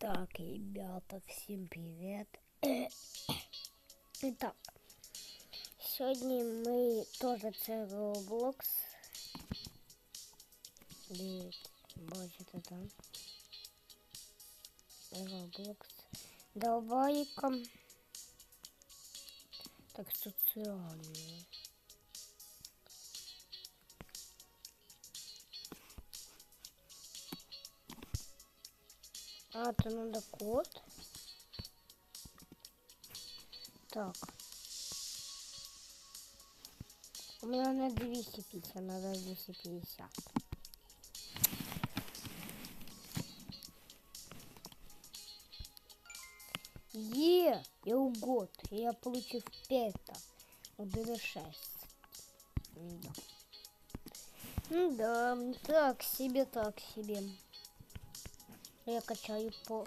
Так, ребята, всем привет. Итак, сьогодні ми теж це Roblox. Дивіться, бачите там. Roblox. Долбайком. Так, соціальний. А, то надо код. Так. У меня на 250, надо 250. Е, я угод. Я получив пета. 1,6. Да. Ну да, так себе, так себе. Я качаю по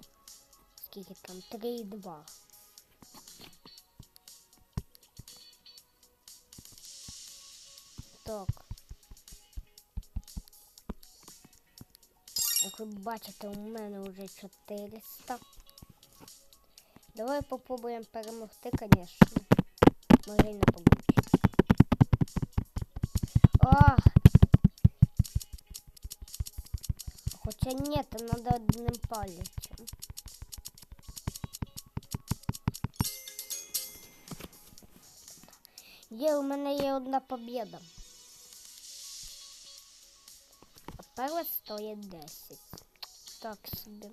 скільки там 3,2. Так. Як ви бачите, у мене вже 400. Давай попробуємо перемогти, звісно. Може і не получится. Хоча ні, то треба одним палицем. Є, у мене є одна побіда. А перша стоїть 10. Так собі.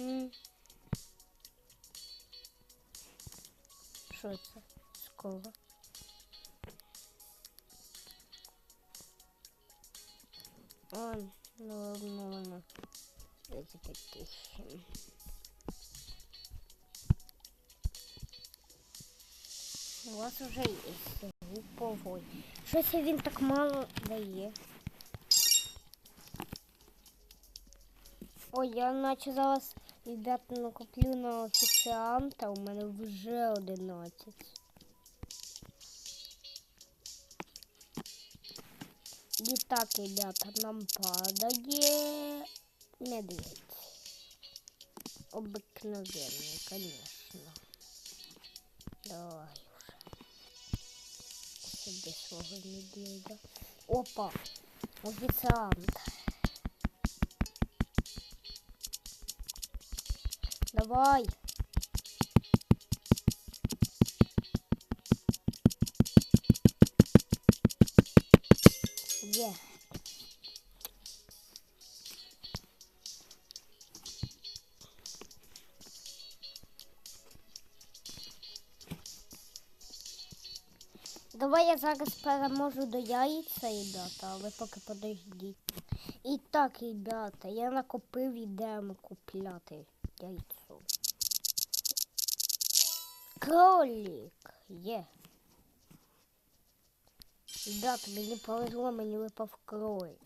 М. Що це? Скоро. А, ну ладно, ладно. Эти такие. У вас уже є груповой. Щось він так мало дає. Ой, я наче зараз, ребята, накоплю на офіціанта, у мене вже 11. І так, ребята, нам падає медведь. Обыкновенный, конечно. Давай уже. Сюди свого медведя. Опа! Офіціант. Давай. Давай я зараз переможу до яйця, ребята, а ви поки подождіть. І так, ребята, я накопив ідемо купляти яйцо. Кролик є. Ребята, мені повезло, мені випав кролик.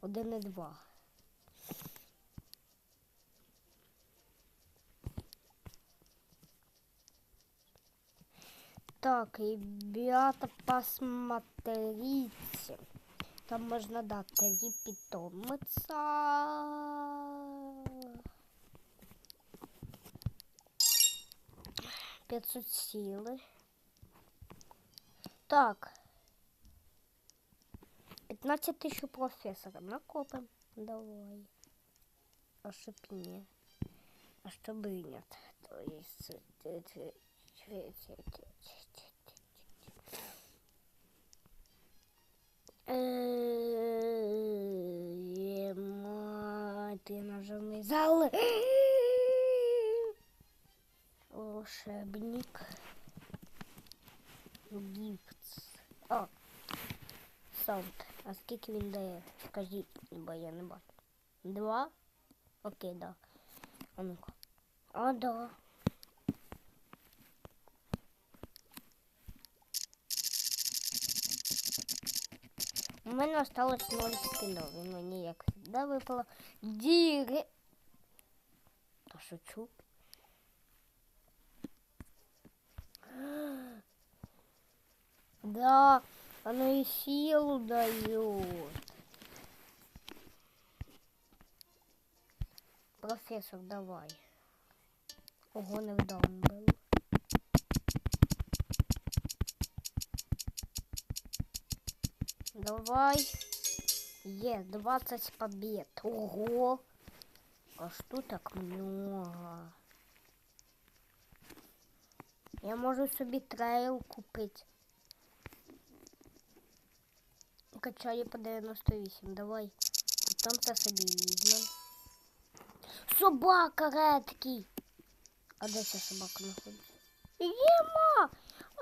Один і два. Так, ребята, посмотрите. Там можно дать три питомца. Пятьсот силы. Так. 15 тысяч профессора. Накопим. Давай. А чтоб не. А чтобы нет. То есть... Ти нажми зал. Волшебник. Гіфтс. О. Саунд. А скільки він дає? Скажіть, бо я не бачу. Два? Окей, да. А ну-ка. А, да. У мене осталось 0 скинов. Він мені як випало. Діри. Та шучу. Да, Оно и силу дает. Профессор, давай. Ого, не вдаун был. Давай. Есть 20 побед. Ого. А что так много? Я можу собі трейл купити. Качаю по 98. Давай. Потім це собі візьмем. Собака редкий. А де ця собака знаходиться? Єма!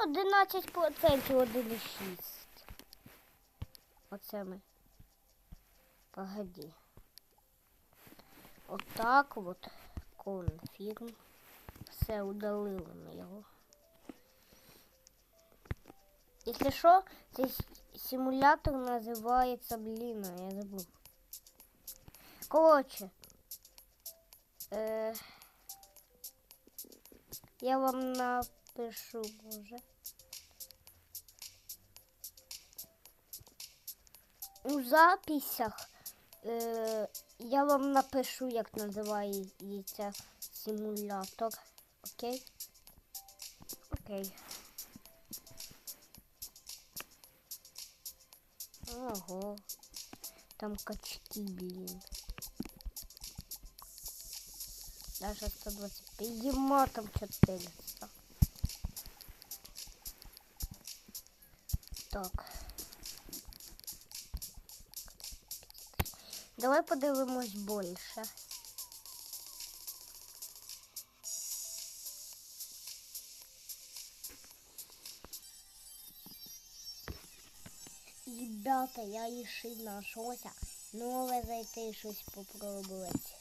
11% 1,6. Оце ми. Погоди. Отак от. Конфірм. Все, удалили ми його. Якщо що, цей симулятор називається, блін, я забув. Коротше. Е, я вам напишу, може. У записях е, я вам напишу, як називається симулятор. Окей? Окей. Ого. Там качки, блин. Даже 125. Ема там 400. Так. Давай подивимось більше. Ребята, я решил нашелся новое зайти щось попробовать.